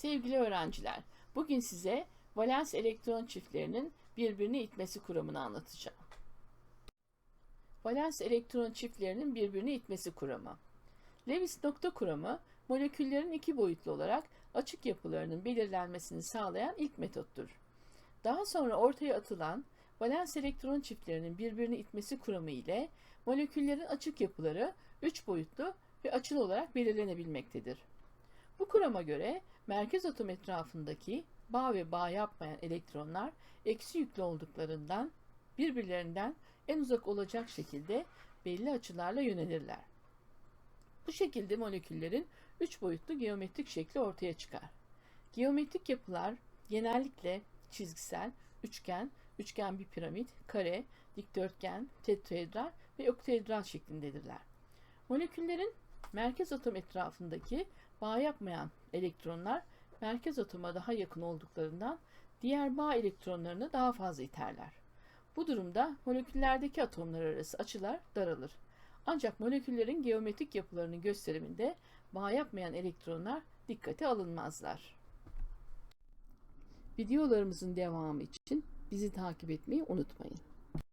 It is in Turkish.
Sevgili öğrenciler, bugün size valens elektron çiftlerinin birbirini itmesi kuramını anlatacağım. Valens elektron çiftlerinin birbirini itmesi kuramı. Lewis nokta kuramı, moleküllerin iki boyutlu olarak açık yapılarının belirlenmesini sağlayan ilk metottur. Daha sonra ortaya atılan valens elektron çiftlerinin birbirini itmesi kuramı ile moleküllerin açık yapıları üç boyutlu ve açılı olarak belirlenebilmektedir. Bu kurama göre merkez atom etrafındaki bağ ve bağ yapmayan elektronlar eksi yüklü olduklarından birbirlerinden en uzak olacak şekilde belli açılarla yönelirler. Bu şekilde moleküllerin üç boyutlu geometrik şekli ortaya çıkar. Geometrik yapılar genellikle çizgisel, üçgen, üçgen bir piramit, kare, dikdörtgen, tetraedral ve oktaedral şeklindedirler. Moleküllerin merkez atom etrafındaki bağ yapmayan elektronlar merkez atoma daha yakın olduklarından diğer bağ elektronlarını daha fazla iterler. Bu durumda moleküllerdeki atomlar arası açılar daralır. Ancak moleküllerin geometrik yapılarının gösteriminde bağ yapmayan elektronlar dikkate alınmazlar. Videolarımızın devamı için bizi takip etmeyi unutmayın.